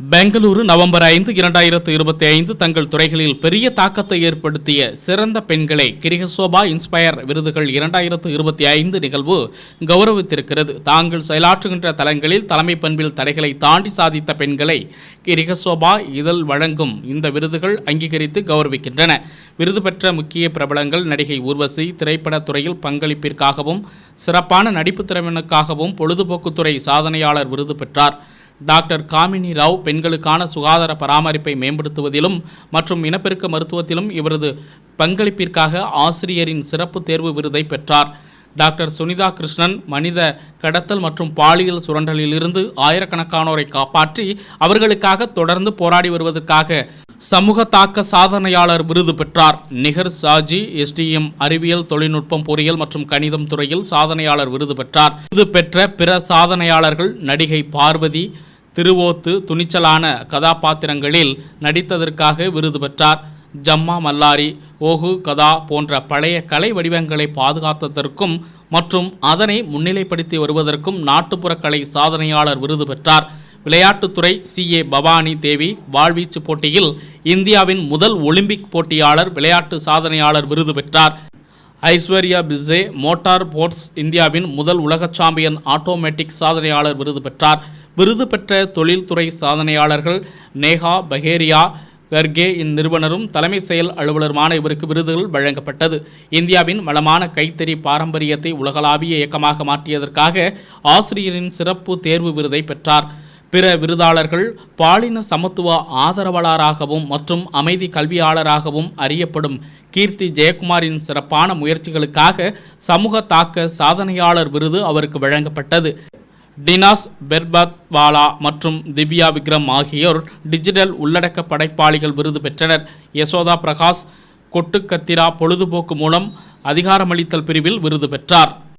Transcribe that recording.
Bengaluru November ஐந்து இரண்டாயிரத்து இருபத்தி ஐந்து தங்கள் துறைகளில் பெரிய தாக்கத்தை ஏற்படுத்திய சிறந்த பெண்களை கிரிகசோபா இன்ஸ்பயர் விருதுகள் இரண்டாயிரத்து இருபத்தி ஐந்து நிகழ்வு கௌரவித்திருக்கிறது. தாங்கள் செயலாற்றுகின்ற தலங்களில் தலைமை பண்பில் தடைகளை தாண்டி சாதித்த பெண்களை கிரிகசோபா இதழ் வழங்கும் இந்த விருதுகள் அங்கீகரித்து கௌரவிக்கின்றன. விருது பெற்ற முக்கிய பிரபலங்கள் நடிகை ஊர்வசி திரைப்படத்துறையில் பங்களிப்பிற்காகவும் சிறப்பான நடிப்பு திறமைகளுக்காகவும் பொழுதுபோக்குத்துறை சாதனையாளர் விருது பெற்றார். டாக்டர் காமினி ராவ் பெண்களுக்கான சுகாதார பராமரிப்பை மேம்படுத்துவதிலும் மற்றும் இனப்பெருக்க மருத்துவத்திலும் இவரது பங்களிப்பிற்காக ஆசிரியரின் சிறப்பு தேர்வு விருதை பெற்றார். டாக்டர் சுனிதா கிருஷ்ணன் மனித கடத்தல் மற்றும் பாலியல் சுரண்டலிலிருந்து ஆயிரக்கணக்கானோரை காப்பாற்றி அவர்களுக்காக தொடர்ந்து போராடி வருவதற்காக சமூக தாக்க சாதனையாளர் விருது பெற்றார். நிகர் சாஜி எஸ்டிஎம் அறிவியல் தொழில்நுட்பம் பொறியியல் மற்றும் கணிதம் துறையில் சாதனையாளர் விருது பெற்றார். விருது பெற்ற பிற சாதனையாளர்கள் நடிகை பார்வதி திருவோத்து துணிச்சலான கதாபாத்திரங்களில் நடித்ததற்காக விருது பெற்றார். ஜம்மா மல்லாரி ஓஹு கதா போன்ற பழைய கலை வடிவங்களை பாதுகாத்ததற்கும் மற்றும் அதனை முன்னிலைப்படுத்தி வருவதற்கும் நாட்டுப்புற கலை சாதனையாளர் விருது பெற்றார். விளையாட்டுத்துறை சி. ஏ. பவானி தேவி வாழ்வீச்சு போட்டியில் இந்தியாவின் முதல் ஒலிம்பிக் போட்டியாளர் விளையாட்டு சாதனையாளர் விருது பெற்றார். ஐஸ்வர்யா பிஸ்ஸே மோட்டார் போர்ட்ஸ் இந்தியாவின் முதல் உலக சாம்பியன் ஆட்டோமேட்டிக் சாதனையாளர் விருது பெற்றார். விருது பெற்ற தொழில்துறை சாதனையாளர்கள் நேஹா பஹேரியா கர்கே இந்நிறுவனரும் தலைமை செயல் அலுவலருமான இவருக்கு விருதுகள் வழங்கப்பட்டது. இந்தியாவின் வளமான கைத்தறி பாரம்பரியத்தை உலகளாவிய இயக்கமாக மாற்றியதற்காக ஆசிரியரின் சிறப்பு தேர்வு விருதை பெற்றார். பிற விருதாளர்கள் பாலின சமத்துவ ஆதரவாளராகவும் மற்றும் அமைதி கல்வியாளராகவும் அறியப்படும் கீர்த்தி ஜெயக்குமாரின் சிறப்பான முயற்சிகளுக்காக சமூக தாக்க சாதனையாளர் விருது அவருக்கு வழங்கப்பட்டது. டினாஸ் பெர்பத்வாலா மற்றும் திவ்யா விக்ரம் ஆகியோர் டிஜிட்டல் உள்ளடக்க படைப்பாளிகள் விருது பெற்றனர். யசோதா பிரகாஷ் கொட்டுக்கத்திரா பொழுதுபோக்கு மூலம் அதிகாரமளித்தல் பிரிவில் விருது பெற்றார்.